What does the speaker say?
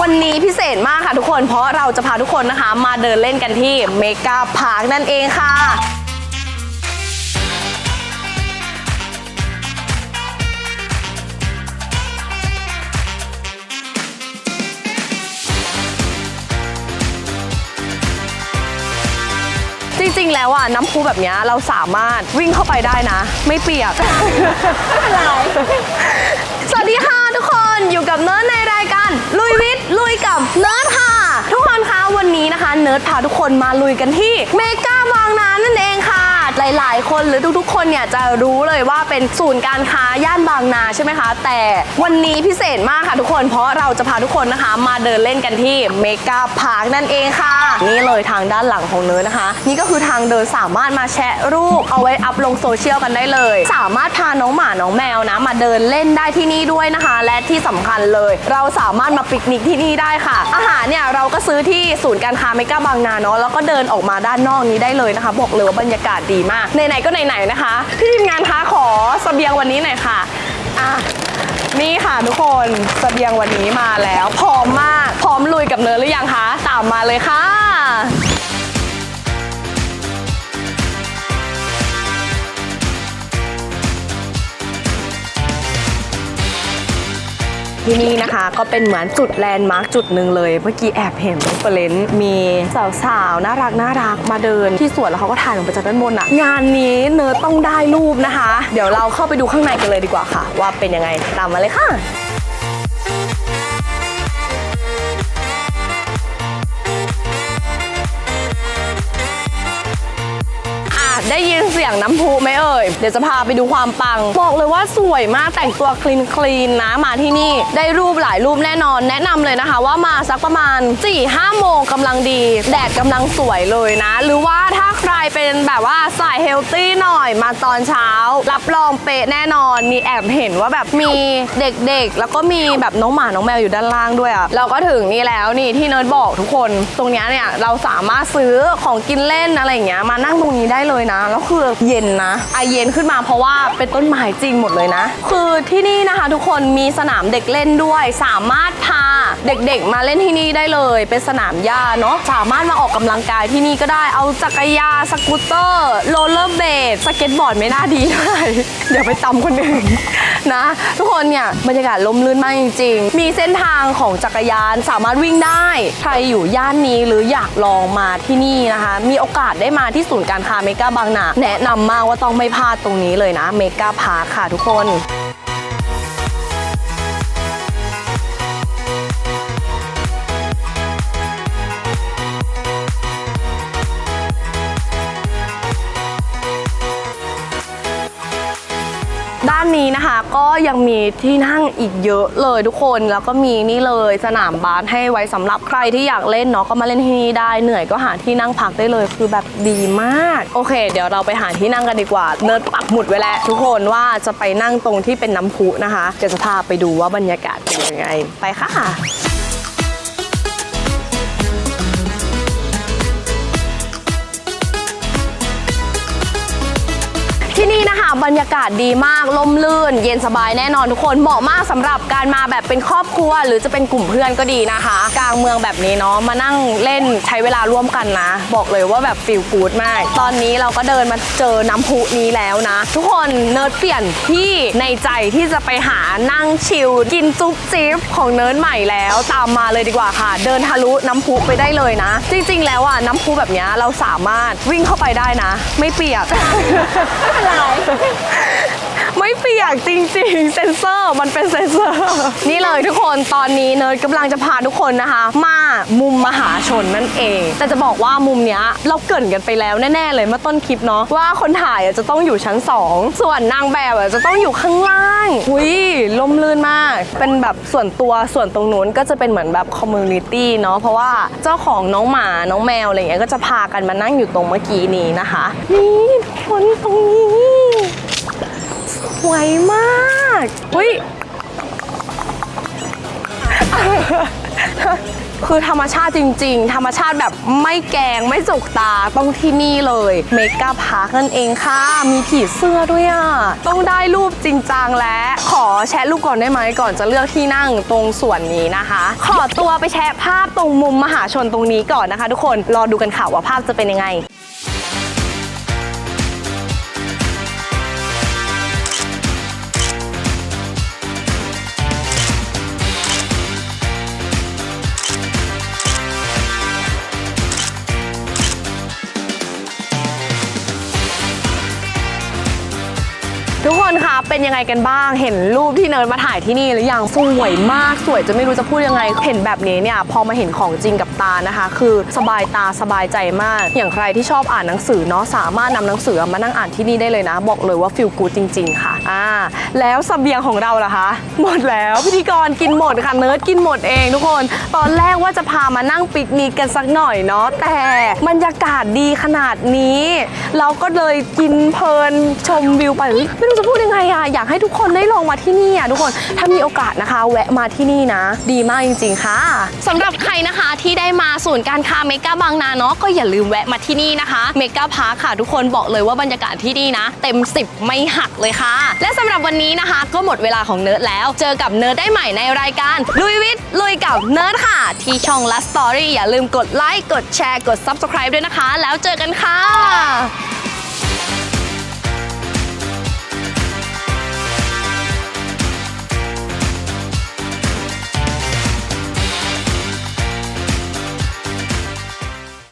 วันนี้พิเศษมากค่ะทุกคนเพราะเราจะพาทุกคนนะคะ มาเดินเล่นกันที่เมกาพาร์คนั่นเองค่ะจริงๆ แล้วอะน้ำพุแบบเนี้ยเราสามารถวิ่งเข้าไปได้นะ ไม่เปียกไม่เป็นไรสวัสดีค่ะทุกคนอยู่กับเนิร์ดในรายการลุยวิทย์ ลุยกับเนิร์ดค่ะ ทุกคนคะวันนี้นะคะ เนิร์ดพาทุกคนมาลุยกันที่เมกาบางนานั่นเองค่ะ หลาย ๆ คนหรือทุกๆ คนเนี่ยจะรู้เลยว่าเป็นศูนย์การค้าย่านบางนาใช่ไหมคะ แต่วันนี้พิเศษมากค่ะทุกคนเพราะเราจะพาทุกคนนะคะ มาเดินเล่นกันที่เมกาพาร์คนั่นเองค่ะ นี่เลยทางด้านหลังของเนิร์นะคะ นี่ก็คือทางเดินสามารถมาแชะรูปเอาไว้อัพลงโซเชียลกันได้เลย สามารถพาน้องหมาน้องแมวนะ มาเดินเล่นได้ที่นี่ด้วยนะคะ และที่สำคัญเลย เราสามารถมาปิกนิกที่นี่ได้ค่ะ อาหารเนี่ยเราก็ซื้อที่ศูนย์การค้าเมกาบางนาเนาะแล้วก็เดินออกมาด้านนอกนี้ได้เลยนะคะ บอกเลยว่าบรรยากาศดีมากไหนๆก็ไหนๆนะคะพี่ทีมงานคะขอเสบียงวันนี้หน่อยค่ะอะนี่ค่ะทุกคนเสบียงวันนี้มาแล้วพร้อมมาก พร้อมลุยกับเนิร์ดหรือยังคะตามมาเลยค่ะ ที่นี่นะคะ ก็เป็นเหมือนจุดแลนด์มาร์คจุดหนึ่งเลย เมื่อกี้แอบเห็นเฟรนซ์มีสาวๆน่ารักน่ารักมาเดินที่สวนแล้วเขาก็ถ่ายลงไปจากด้านบนอะงานนี้เนิร์ดต้องได้รูปนะคะ เดี๋ยวเราเข้าไปดูข้างในกันเลยดีกว่าค่ะ ว่าเป็นยังไงตามมาเลยค่ะ ได้ยินเสียงน้ำพุไหมเอ่ย เดี๋ยวจะพาไปดูความปัง บอกเลยว่าสวยมากแต่งตัวคลีนคลีนนะมาที่นี่ ได้รูปหลายรูปแน่นอน แนะนำเลยนะคะ ว่ามาสักประมาณ4-5โมงกำลังดี แดดกำลังสวยเลยนะ หรือว่าถ้าใครเป็นแบบว่าสายเฮลตี้หน่อยมาตอนเช้า รับรองเป๊ะแน่นอนมีแอบเห็นว่าแบบมีเด็กๆ แล้วก็มีแบบน้องหมาน้องแมวอยู่ด้านล่างด้วยอะเราก็ถึงนี่แล้วนี่ที่เนิร์ดบอกทุกคน ตรงนี้เนี่ยเราสามารถซื้อของกินเล่นอะไรอย่างเงี้ยมานั่งตรงนี้ได้เลยนะ แล้วคือเย็นนะไอเย็นขึ้นมาเพราะว่าเป็นต้นไม้จริงหมดเลยนะ คือที่นี่นะคะ ทุกคนมีสนามเด็กเล่นด้วย สามารถพา เด็กๆ มาเล่นที่นี่ได้เลย เป็นสนามหญ้าเนาะสามารถมาออกกำลังกายที่นี่ก็ได้เอาจักรยานสกูตเตอร์โรลเลอร์เบดสเก็ตบอร์ดไม่น่าดีเท่าไหร่เดี๋ยวไปตำคนอื่นนะ ทุกคนเนี่ยบรรยากาศลมลื่นมากจริงๆ มีเส้นทางของจักรยานสามารถวิ่งได้ ใครอยู่ย่านนี้หรืออยากลองมาที่นี่นะคะ มีโอกาสได้มาที่ศูนย์การค้าเมกาบางนาแนะนำมากว่าต้องไม่พลาดตรงนี้เลยนะเมกาพาร์คค่ะทุกคนานนี้นะคะ ก็ยังมีที่นั่งอีกเยอะเลยทุกคนแล้วก็มีนี่เลยสนามบาสให้ไว้สำหรับใครที่อยากเล่นเนาะก็มาเล่นที่นี่ได้เหนื่อยก็หาที่นั่งพักได้เลยคือแบบดีมาก โอเค เดี๋ยวเราไปหาที่นั่งกันดีกว่า เนิร์ดปักหมุดไว้แล้วทุกคนว่าจะไปนั่งตรงที่เป็นน้ำพุนะคะจะจะพาไปดูว่าบรรยากาศเป็นยังไง ไปค่ะ นี่นะคะบรรยากาศดีมากลมลื่น เย็นสบายแน่นอนทุกคนเหมาะมากสำหรับการมาแบบเป็นครอบครัว หรือจะเป็นกลุ่มเพื่อนก็ดีนะคะ กลางเมืองแบบนี้เนาะมานั่งเล่นใช้เวลาร่วมกันนะ บอกเลยว่าแบบฟิลกูดมาก ตอนนี้เราก็เดินมาเจอน้ำพุนี้แล้วนะ ทุกคนเนิร์ดเปลี่ยนที่ในใจที่จะไปหานั่งชิลกินจุ๊บจิ๊บของเนิร์ดใหม่แล้วตามมาเลยดีกว่าค่ะ เดินทะลุน้ำพุไปได้เลยนะ จริง ๆ แล้วอะน้ำพุแบบนี้เราสามารถวิ่งเข้าไปได้นะ ไม่เปียกไม่เปี来。 ไม่เปียกจริงๆ เซนเซอร์มันเป็นเซนเซอร์ นี่เลยทุกคนตอนนี้เนิร์ดกำลังจะพาทุกคนนะคะ มามุมมหาชนนั่นเอง แต่จะบอกว่ามุมเนี้ยเราเกรินกันไปแล้วแน่ๆเลยเมื่อต้นคลิปเนาะว่าคนถ่ายอะจะต้องอยู่ชั้น 2 ส่วนนางแบบอะจะต้องอยู่ข้างล่างอุ้ยลมลื่นมาก เป็นแบบส่วนตัวส่วนตรงนู้นก็จะเป็นเหมือนแบบคอมมูนิตี้เนาะเพราะว่าเจ้าของน้องหมาน้องแมวอะไรเงี้ยก็จะพากันมานั่งอยู่ตรงเมื่อกี้นี้นะคะ นี่ทุกคนตรงนี้ สวยมากอุ้ยคือธรรมชาติจริง ๆ ธรรมชาติแบบไม่แกงไม่จกตาต้องที่นี่เลยเมกาพาร์คนั่นเองค่ะ มีผีเสื้อด้วยอะ ต้องได้รูปจริงจังและขอแชะรูปก่อนได้ไหมก่อนจะเลือกที่นั่งตรงส่วนนี้นะคะ ขอตัวไปแชะภาพตรงมุมมหาชนตรงนี้ก่อนนะคะ ทุกคนรอดูกันค่ะว่าภาพจะเป็นยังไง tú. คนคะเป็นยังไงกันบ้าง เห็นรูปที่เนิร์ดมาถ่ายที่นี่หรือยังสวยมากสวยจะไม่รู้จะพูดยังไง เห็นแบบนี้เนี่ยพอมาเห็นของจริงกับตานะคะ คือสบายตาสบายใจมาก อย่างใครที่ชอบอ่านหนังสือเนาะสามารถนำหนังสือมานั่งอ่านที่นี่ได้เลยนะ บอกเลยว่าฟิลกูดจริง ๆ ค่ะอ่าแล้วเสบียงของเราล่ะคะหมดแล้วพิธีกรกินหมดค่ะเนิร์ดกินหมดเองทุกคน ตอนแรกว่าจะพามานั่งปิกนิกกันสักหน่อยเนาะแต่บรรยากาศดีขนาดนี้ เราก็เลยกินเพลินชมวิวไปไม่รู้จะพูดยังไงอะอยากให้ทุกคนได้ลองมาที่นี่อะทุกคนถ้ามีโอกาสนะคะ แวะมาที่นี่นะ ดีมากจริง ๆ ค่ะสำหรับใครนะคะที่ได้มาศูนย์การค้าเมกาบางนาเนาะก็อย่าลืมแวะมาที่นี่นะคะเมกาพาร์คค่ะ ทุกคนบอกเลยว่าบรรยากาศที่นี่นะ เต็ม 10 ไม่หักเลยค่ะ และสำหรับวันนี้นะคะ ก็หมดเวลาของเนิร์ดแล้ว เจอกับเนิร์ดได้ใหม่ในรายการลุยวิทย์ลุยกับเนิร์ดค่ะ ที่ช่อง Last Story อย่าลืมกดไลค์กดแชร์กด Subscribe ด้วยนะคะ แล้วเจอกันค่ะ